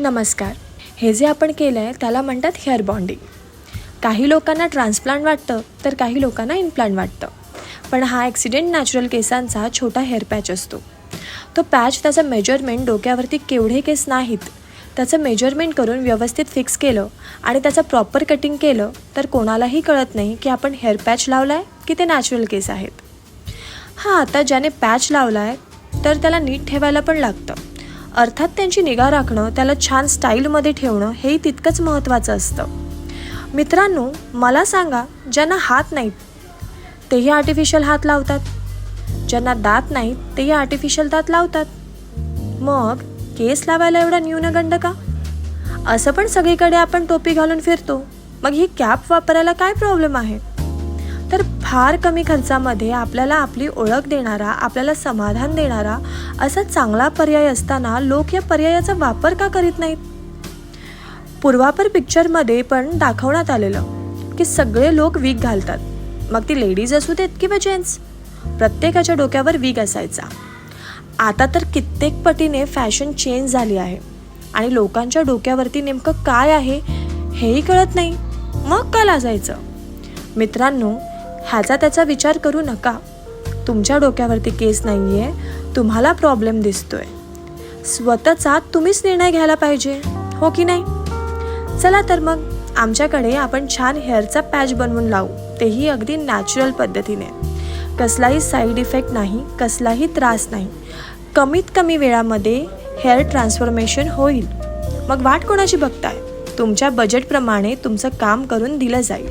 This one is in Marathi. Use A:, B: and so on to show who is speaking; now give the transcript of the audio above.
A: नमस्कार. हे जे आपण केलं आहे त्याला म्हणतात हेअर बॉन्डिंग काही लोकांना ट्रान्सप्लांट वाटतं तर काही लोकांना इम्प्लांट वाटतं. पण हा ॲक्सिडेंट नॅचरल केसांचा छोटा हेअर पॅच असतो. तो पॅच त्याचं मेजरमेंट डोक्यावरती केवढे केस नाहीत त्याचं मेजरमेंट करून व्यवस्थित फिक्स केलं आणि त्याचं प्रॉपर कटिंग केलं तर कोणालाही कळत नाही की आपण हेअर पॅच लावला आहे की ते नॅचरल केस आहेत. हां आता ज्याने पॅच लावला आहे तर त्याला नीट ठेवायला पण लागतं. अर्थात त्यांची निगा राखणं त्याला छान स्टाईलमध्ये ठेवणं हेही तितकंच महत्त्वाचं असतं. मित्रांनो मला सांगा ज्यांना हात नाहीत तेही आर्टिफिशियल हात लावतात. ज्यांना दात नाहीत तेही आर्टिफिशियल दात लावतात. मग केस लावायला एवढा न्यूनगंड का? असं पण सगळीकडे आपण टोपी घालून फिरतो. मग ही कॅप वापरायला काय प्रॉब्लेम आहे? तर फार कमी खर्चामध्ये आपल्याला आपली ओळख देणारा आपल्याला समाधान देणारा असा चांगला पर्याय असताना लोक या पर्यायाचा वापर का करीत नाहीत? पूर्वापर पिक्चरमध्ये पण दाखवण्यात आलेलं की सगळे लोक वीक घालतात. मग ती लेडीज असू देत किंवा जेंट्स प्रत्येकाच्या डोक्यावर वीक असायचा. आता तर कित्येक पटीने फॅशन चेंज झाली आहे आणि लोकांच्या डोक्यावरती नेमकं काय आहे हेही कळत नाही. मग का लाजायचं? मित्रांनो ह्याचा त्याचा विचार करू नका. तुमच्या डोक्यावरती केस नाही आहे तुम्हाला प्रॉब्लेम दिसतोय. स्वतःचा तुम्हीच निर्णय घ्यायला पाहिजे हो की नाही? चला तर मग आमच्याकडे आपण छान हेअरचा पॅच बनवून लावू तेही अगदी नॅचरल पद्धतीने. कसलाही साईड इफेक्ट नाही कसलाही त्रास नाही. कमीत कमी वेळामध्ये हेअर ट्रान्सफॉर्मेशन होईल. मग वाट कोणाची बघताय? तुमच्या बजेटप्रमाणे तुमचं काम करून दिलं जाईल.